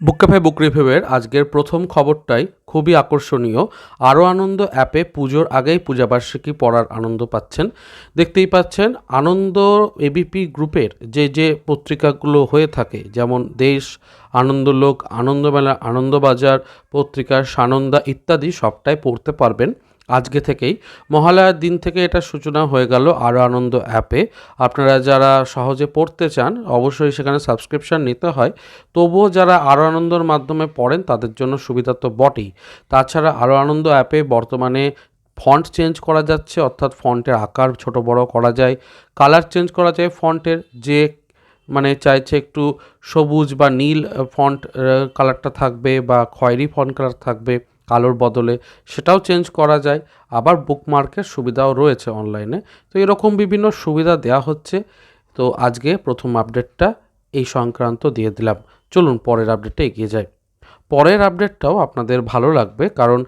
বুক cafe বুক রিভিউয়ের আজকের প্রথম খবরটাই খুবই আকর্ষণীয়। আরও আনন্দ অ্যাপে পুজোর আগেই পূজাবার্ষিকী পড়ার আনন্দ পাচ্ছেন। দেখতেই পাচ্ছেন, আনন্দ এবিপি গ্রুপের যে যে পত্রিকাগুলো হয়ে থাকে, যেমন দেশ, আনন্দলোক, আনন্দমেলা, আনন্দবাজার পত্রিকা, সানন্দা ইত্যাদি সবটাই পড়তে পারবেন। আজকে থেকেই। মহালয়ার দিন থেকে এটা সূচনা হয়ে গেল আরও আনন্দ অ্যাপে। আপনারা যারা সহজে পড়তে চান, অবশ্যই সেখানে সাবস্ক্রিপশান নিতে হয়। তবুও যারা আরও আনন্দর মাধ্যমে পড়েন, তাদের জন্য সুবিধা তো বটেই। তাছাড়া আরও আনন্দ অ্যাপে বর্তমানে ফন্ট চেঞ্জ করা যাচ্ছে, অর্থাৎ ফন্টের আকার ছোট বড় করা যায়। কালার চেঞ্জ করা যায় ফন্টের যে মানে চাইছে একটু সবুজ বা নীল ফন্ট কালারটা থাকবে বা খয়েরি ফন্ট কালার থাকবে কালোর বদলে, সেটাও চেঞ্জ করা যায়। আবার বুকমার্কের সুবিধাও রয়েছে অনলাইনে তো এরকম বিভিন্ন সুবিধা দেওয়া হচ্ছে। তো আজকে প্রথম আপডেটটা এই সংক্রান্ত দিয়ে দিলাম। চলুন পরের আপডেটে এগিয়ে যাই। পরের আপডেটটাও আপনাদের ভালো লাগবে, কারণ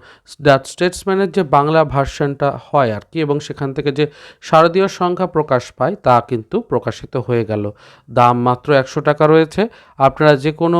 দ্য স্টেটসম্যানের যে বাংলা ভার্সনটা হয় আর কি এবং সেখান থেকে যে শারদীয় সংখ্যা প্রকাশ পায়, তা কিন্তু প্রকাশিত হয়ে গেল। দাম মাত্র একশো টাকা রয়েছে। আপনারা যে কোনো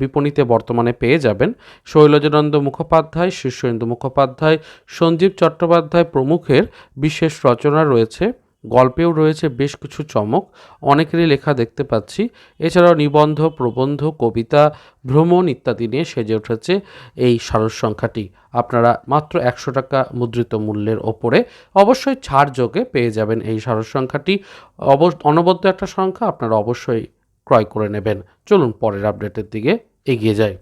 বিপণীতে বর্তমানে পেয়ে যাবেন। শৈলজানন্দ মুখোপাধ্যায় শীর্ষেন্দু মুখোপাধ্যায়, সঞ্জীব চট্টোপাধ্যায় প্রমুখের বিশেষ রচনা রয়েছে। গল্পেও রয়েছে বেশ কিছু চমক, অনেকেরই লেখা দেখতে পাচ্ছি। এছাড়াও নিবন্ধ, প্রবন্ধ, কবিতা, ভ্রমণ ইত্যাদি নিয়ে সেজে উঠেছে এই সারস সংখ্যাটি। আপনারা মাত্র একশো টাকা মুদ্রিত মূল্যের ওপরে অবশ্যই ছাড় যোগে পেয়ে যাবেন এই সারস সংখ্যাটি। অব অনবদ্য একটা সংখ্যা আপনারা অবশ্যই ক্রয় করে নেবেন। চলুন পরের আপডেটের দিকে এগিয়ে যায়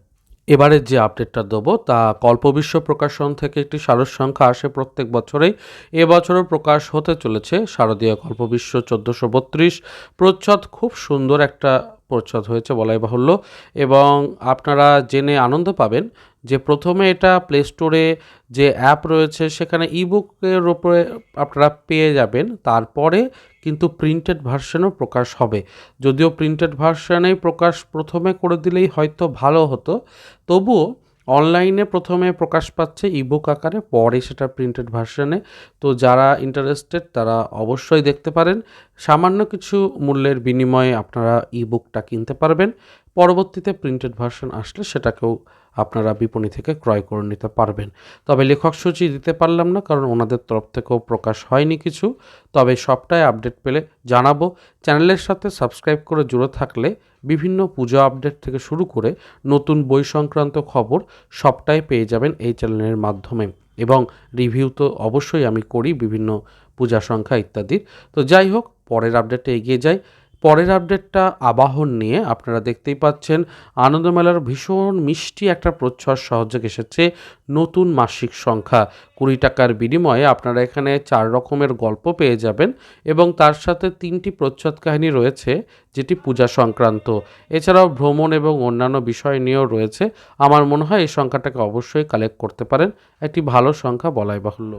এবারের যে আপডেটটা দেবো তা কল্পবিশ্ব প্রকাশন থেকে একটি সারস সংখ্যা আসে প্রত্যেক বছরেই। এবছরও প্রকাশ হতে চলেছে শারদীয় কল্পবিশ্ব চোদ্দোশো বত্রিশ। প্রচ্ছদ খুব সুন্দর একটা প্রচ্ছদ হয়েছে বলাই বাহুল্য এবং আপনারা জেনে আনন্দ পাবেন যে প্রথমে এটা প্লে স্টোরে যে অ্যাপ রয়েছে, সেখানে ইবুকের ওপরে আপনারা পেয়ে যাবেন। তারপরে কিন্তু প্রিন্টেড ভার্সনও প্রকাশ হবে। যদিও প্রিন্টেড ভার্সনেই প্রকাশ প্রথমে করে দিলেই হয়তো ভালো হতো, তবুও অনলাইনে প্রথমে প্রকাশ পাচ্ছে ইবুক আকারে, পরে সেটা প্রিন্টেড ভার্সনে তো যারা ইন্টারেস্টেড তারা অবশ্যই দেখতে পারেন। সামান্য কিছু মূল্যের বিনিময়ে আপনারা ইবুকটা কিনতে পারবেন। পরবর্তীতে প্রিন্টেড ভার্সন আসলে সেটাকেও আপনারা বিপণী থেকে ক্রয় করে নিতে পারবেন। তবে লেখক সূচি দিতে পারলাম না, কারণ ওনাদের তরফ থেকেও প্রকাশ হয়নি কিছু। তবে সবটাই আপডেট পেলে জানাব। চ্যানেলের সাথে সাবস্ক্রাইব করে জুড়ে থাকলে বিভিন্ন পূজা আপডেট থেকে শুরু করে নতুন বই সংক্রান্ত খবর সবটাই পেয়ে যাবেন এই চ্যানেলের মাধ্যমে। এবং রিভিউ তো অবশ্যই আমি করি বিভিন্ন পূজা সংখ্যা ইত্যাদির। তো যাই হোক, পরের আপডেটে এগিয়ে যাই। পরের আপডেটটা আবাহন নিয়ে আপনারা দেখতেই পাচ্ছেন, আনন্দমেলার ভীষণ মিষ্টি একটা প্রচ্ছদ সহযোগ এসেছে নতুন মাসিক সংখ্যা। কুড়ি টাকার বিনিময়ে আপনারা এখানে চার রকমের গল্প পেয়ে যাবেন এবং তার সাথে তিনটি প্রচ্ছদ কাহিনী রয়েছে, যেটি পূজা সংক্রান্ত। এছাড়াও ভ্রমণ এবং অন্যান্য বিষয় নিয়েও রয়েছে। আমার মনে হয় এই সংখ্যাটাকে অবশ্যই কালেক্ট করতে পারেন। একটি ভালো সংখ্যা বলাই বাহুল্য।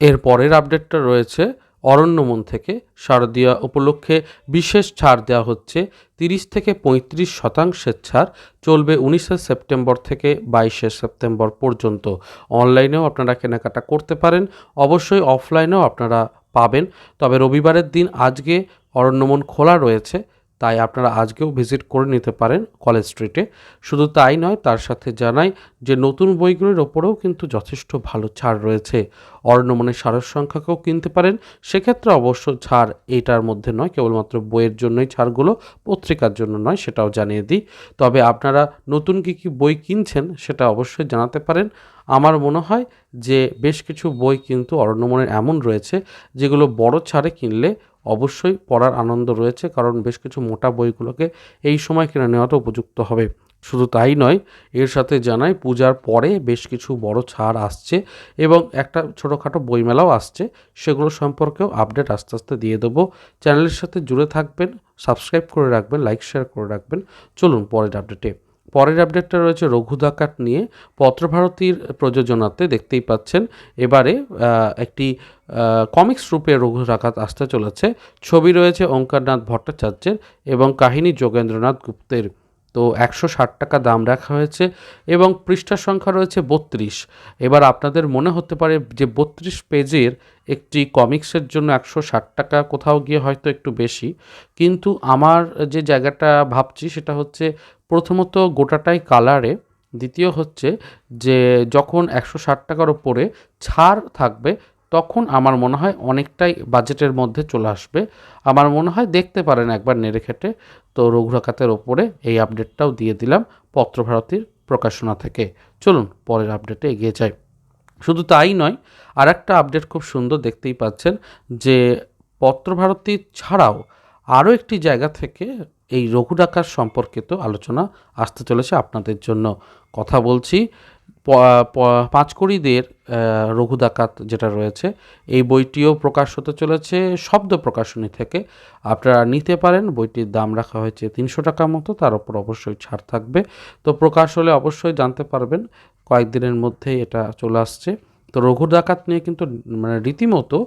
এর পরের আপডেটটা রয়েছে অরণ্যমন থেকে শারদীয়া উপলক্ষে বিশেষ ছাড় দেওয়া হচ্ছে তিরিশ থেকে পঁয়ত্রিশ শতাংশের ছাড়। চলবে উনিশে সেপ্টেম্বর থেকে বাইশে সেপ্টেম্বর পর্যন্ত। অনলাইনেও আপনারা কেনাকাটা করতে পারেন। অবশ্যই অফলাইনেও আপনারা পাবেন। তবে রবিবারের দিন আজকে অরণ্যমন খোলা রয়েছে। তাই আপনারা আজকেও ভিজিট করে নিতে পারেন কলেজ স্ট্রিটে। শুধু তাই নয়, তার সাথে জানাই যে নতুন বইগুলির ওপরেও কিন্তু যথেষ্ট ভালো ছাড় রয়েছে। অর্ণমনের সারস সংখ্যাকেও কিনতে পারেন। সেক্ষেত্রে অবশ্য ছাড় এইটার মধ্যে নয়, কেবলমাত্র বইয়ের জন্যই ছাড়গুলো পত্রিকার জন্য নয় সেটাও জানিয়ে দিই। তবে আপনারা নতুন কী কী বই কিনছেন সেটা অবশ্যই জানাতে পারেন। আমার মনে হয় যে বেশ কিছু বই কিন্তু অরণ্যমনের এমন রয়েছে যেগুলো বড় ছাড়ে কিনলে অবশ্যই পড়ার আনন্দ রয়েছে, কারণ বেশ কিছু মোটা বইগুলোকে এই সময় কিনে নেওয়াটা উপযুক্ত হবে। শুধু তাই নয়, এর সাথে জানাই পূজার পরে বেশ কিছু বড় ছাড় আসছে এবং একটা ছোটোখাটো বইমেলাও আসছে। সেগুলো সম্পর্কেও আপডেট আস্তে আস্তে দিয়ে দেবো। চ্যানেলের সাথে জুড়ে থাকবেন, সাবস্ক্রাইব করে রাখবেন, লাইক, শেয়ার করে রাখবেন। চলুন পরের আপডেটে। পরের আপডেটটা রয়েছে রঘু ডাকাত নিয়ে। পত্রভারতীর প্রযোজনাতে দেখতেই পাচ্ছেন, এবারে একটি কমিক্স রূপে রঘু ডাকাত আসতে চলেছে। ছবি রয়েছে ওঙ্কারনাথ ভট্টাচার্যের এবং কাহিনী যোগেন্দ্রনাথ গুপ্তের। তো একশো ষাট টাকা দাম রাখা হয়েছে এবং পৃষ্ঠার সংখ্যা রয়েছে বত্রিশ। এবার আপনাদের মনে হতে পারে যে বত্রিশ পেজের একটি কমিক্সের জন্য একশো ষাট টাকা কোথাও গিয়ে হয়তো একটু বেশি। কিন্তু আমার যে জায়গাটা ভাবছি সেটা হচ্ছে প্রথমত গোটাটাই কালারে, দ্বিতীয় হচ্ছে যে যখন একশো ষাট টাকার ওপরে ছাড় থাকবে, তখন আমার মনে হয় অনেকটাই বাজেটের মধ্যে চলে আসবে। আমার মনে হয় দেখতে পারেন একবার নেড়ে খেটে। তো রঘুরাকাতের ওপরে এই আপডেটটাও দিয়ে দিলাম পত্রভারতীর প্রকাশনা থেকে। চলুন পরের আপডেটে এগিয়ে যাই। শুধু তাই নয় আর একটা আপডেট খুব সুন্দর দেখতেই পাচ্ছেন যে পত্রভারতী ছাড়াও আরও একটি জায়গা থেকে এই রঘু ডাকার সম্পর্কিত আলোচনা আসতে চলেছে আপনাদের জন্য। কথা বলছি পাঁচকড়িদের রঘু ডাকাত যেটা রয়েছে, এই বইটিও প্রকাশ হতে চলেছে, শব্দ প্রকাশনী থেকে। আপনারা নিতে পারেন, বইটির দাম রাখা হয়েছে তিনশো টাকা মতো, তার উপর অবশ্যই ছাড় থাকবে। তো প্রকাশ হলে অবশ্যই জানতে পারবেন, কয়েকদিনের মধ্যেই এটা চলে আসছে। তো রঘু ডাকাত নিয়ে কিন্তু মানে রীতিমতো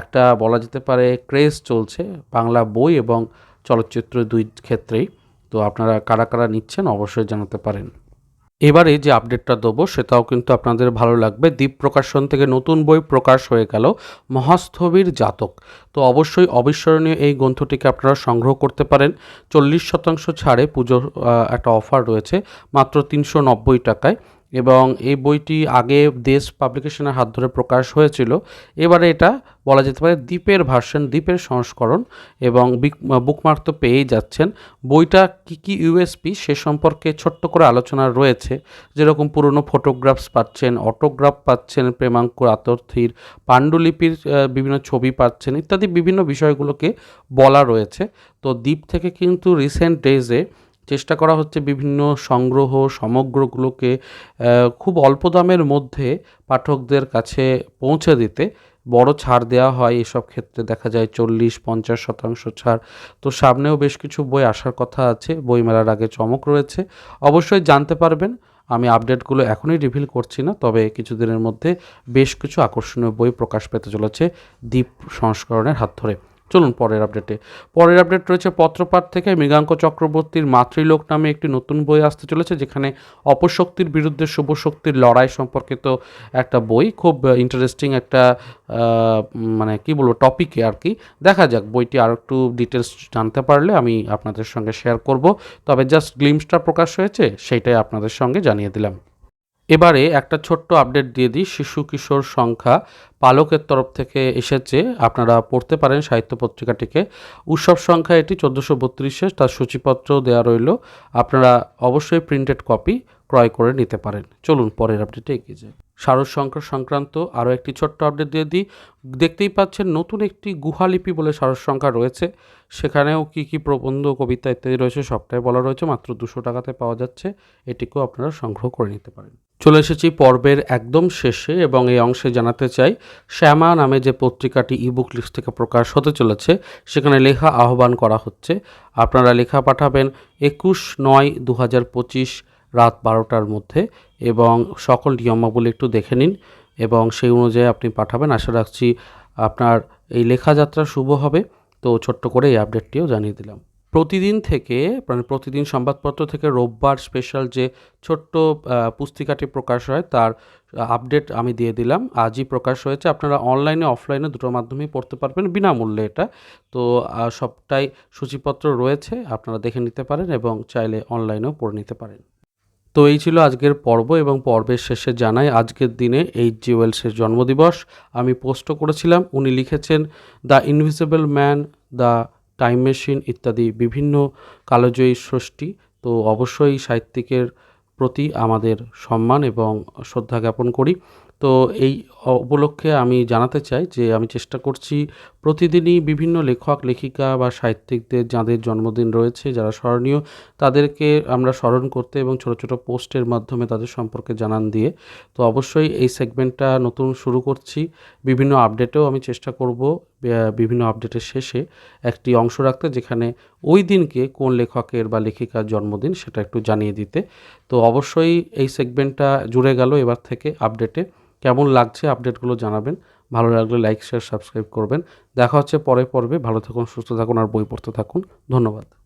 একটা বলা যেতে পারে ক্রেজ চলছে বাংলা বই এবং চলচ্চিত্র দুই ক্ষেত্রেই। তো আপনারা কারা কারা নিচ্ছেন অবশ্যই জানাতে পারেন। এবারে যে আপডেটটা দেবো, সেটাও কিন্তু আপনাদের ভালো লাগবে। দ্বীপ প্রকাশন থেকে নতুন বই প্রকাশ হয়ে গেল, মহাস্থবির জাতক। তো অবশ্যই অবিস্মরণীয় এই গ্রন্থটিকে আপনারা সংগ্রহ করতে পারেন। চল্লিশ শতাংশ ছাড়ে পুজোর একটা অফার রয়েছে, মাত্র তিনশো নব্বই টাকায়। এবং এই বইটি আগে দেশ পাবলিকেশনের হাত ধরে প্রকাশ হয়েছিল। এবারে এটা বলা যেতে পারে দ্বীপের ভার্সন দ্বীপের সংস্করণ এবং বুকমার্ক তো পেয়েই যাচ্ছেন। বইটা কি কি ইউএসপি সে সম্পর্কে ছোট্ট করে আলোচনা রয়েছে। যেরকম পুরনো ফটোগ্রাফস পাচ্ছেন অটোগ্রাফ পাচ্ছেন, প্রেমাঙ্কুর আতর্থীর পাণ্ডুলিপির বিভিন্ন ছবি পাচ্ছেন ইত্যাদি বিভিন্ন বিষয়গুলোকে বলা রয়েছে। তো দ্বীপ থেকে কিন্তু রিসেন্ট ডেজে চেষ্টা করা হচ্ছে বিভিন্ন সংগ্রহ, সমগ্রগুলোকে খুব অল্প দামের মধ্যে পাঠকদের কাছে পৌঁছে দিতে। বড় ছাড় দেওয়া হয় এসব ক্ষেত্রে, দেখা যায় চল্লিশ, পঞ্চাশ শতাংশ ছাড়। তো সামনেও বেশ কিছু বই আসার কথা আছে বইমেলার আগে চমক রয়েছে। অবশ্যই জানতে পারবেন। আমি আপডেটগুলো এখনই রিভিল করছি না, তবে কিছুদিনের মধ্যে বেশ কিছু আকর্ষণীয় বই প্রকাশ পেতে চলেছে দ্বীপ সংস্করণের হাত ধরে। চলুন পরের আপডেটে পরের আপডেট রয়েছে পত্রপাঠ থেকে মৃগাঙ্ক চক্রবর্তীর মাতৃলোক নামে একটি নতুন বই আসতে চলেছে, যেখানে অপশক্তির বিরুদ্ধে শুভ শক্তির লড়াই সম্পর্কিত একটা বই। খুব ইন্টারেস্টিং একটা মানে কি বলব টপিকে আর কি। দেখা যাক, বইটি আর একটু ডিটেলস জানতে পারলে আমি আপনাদের সঙ্গে শেয়ার করব। তবে জাস্ট গ্লিমসটা প্রকাশ হয়েছে, সেইটাই আপনাদের সঙ্গে জানিয়ে দিলাম। এবারে একটা ছোট্ট আপডেট দিয়ে দিই। শিশু কিশোর সংখ্যা পালকের তরফ থেকে এসেছে। আপনারা পড়তে পারেন সাহিত্য পত্রিকাটিকে। উৎসব সংখ্যা এটি চোদ্দোশো বত্রিশে তার সূচিপত্র দেওয়া রইল। আপনারা অবশ্যই প্রিন্টেড কপি ক্রয় করে নিতে পারেন। চলুন পরের আপডেটে এগিয়ে যাই। শারদ সংখ্যা সংক্রান্ত আরও একটি ছোট্ট আপডেট দিয়ে দিই। দেখতেই পাচ্ছেন নতুন একটি গুহালিপি বলে শারদ সংখ্যা রয়েছে। সেখানেও কি কি প্রবন্ধ, কবিতা ইত্যাদি রয়েছে সবটাই বলা রয়েছে। মাত্র দুশো টাকাতে পাওয়া যাচ্ছে। এটিকেও আপনারা সংগ্রহ করে নিতে পারেন। চলে এসেছি পর্বের একদম শেষে এবং এই অংশে জানাতে চাই, শ্যামা নামে যে পত্রিকাটি ইবুক লিস্ট থেকে প্রকাশ হতে চলেছে, সেখানে লেখা আহ্বান করা হচ্ছে। আপনারা লেখা পাঠাবেন একুশ নয় দু হাজার পঁচিশ রাত বারোটার মধ্যে এবং সকল নিয়মাবলী একটু দেখে নিন এবং সেই অনুযায়ী আপনি পাঠাবেন। আশা রাখছি আপনার এই লেখাযাত্রা শুভ হবে। তো ছোট্ট করে এই আপডেটটিও জানিয়ে দিলাম। প্রতিদিন থেকে মানে প্রতিদিন সংবাদপত্র থেকে রোববার স্পেশাল যে ছোট্ট পুস্তিকাটি প্রকাশ হয়, তার আপডেট আমি দিয়ে দিলাম। আজই প্রকাশ হয়েছে। আপনারা অনলাইনে অফলাইনে দুটোর মাধ্যমেই পড়তে পারবেন, বিনামূল্যে এটা। তো সবটাই সূচিপত্র রয়েছে, আপনারা দেখে নিতে পারেন এবং চাইলে অনলাইনেও পড়ে নিতে পারেন। তো এই ছিল আজকের পর্ব এবং পর্বের শেষে জানাই, আজকের দিনে এই ওয়েলসের জন্মদিবস। আমি পোস্টও করেছিলাম, উনি লিখেছেন the invisible man the time machine ইত্যাদি বিভিন্ন কালজয়ী ষষ্ঠী তো অবশ্যই সাহিত্যিকের প্রতি আমাদের সম্মান এবং শ্রদ্ধা জ্ঞাপন করি। তো এই উপলক্ষে আমি জানাতে চাই যে আমি চেষ্টা করছি প্রতিদিনই বিভিন্ন লেখক, লেখিকা বা সাহিত্যিকদের যাদের জন্মদিন রয়েছে, যারা স্মরণীয়, তাদেরকে আমরা স্মরণ করতে এবং ছোট ছোট পোস্টের মাধ্যমে তাদের সম্পর্কে জানান দিয়ে তো অবশ্যই এই সেগমেন্টটা নতুন শুরু করছি। বিভিন্ন আপডেটেও আমি চেষ্টা করব বিভিন্ন আপডেটের শেষে একটি অংশ রাখতে যেখানে ওই দিনকে কোন লেখকের বা লেখিকার জন্মদিন সেটা একটু জানিয়ে দিতে। তো অবশ্যই এই সেগমেন্টটা জুড়ে গেল এবার থেকে আপডেটে। কেমন লাগছে আপডেটগুলো জানাবেন। ভালো লাগলে লাইক শেয়ার সাবস্ক্রাইব করবেন। দেখা হচ্ছে পরে পর্বে। ভালো থাকুন, সুস্থ থাকুন, আর বই পড়তে থাকুন। ধন্যবাদ।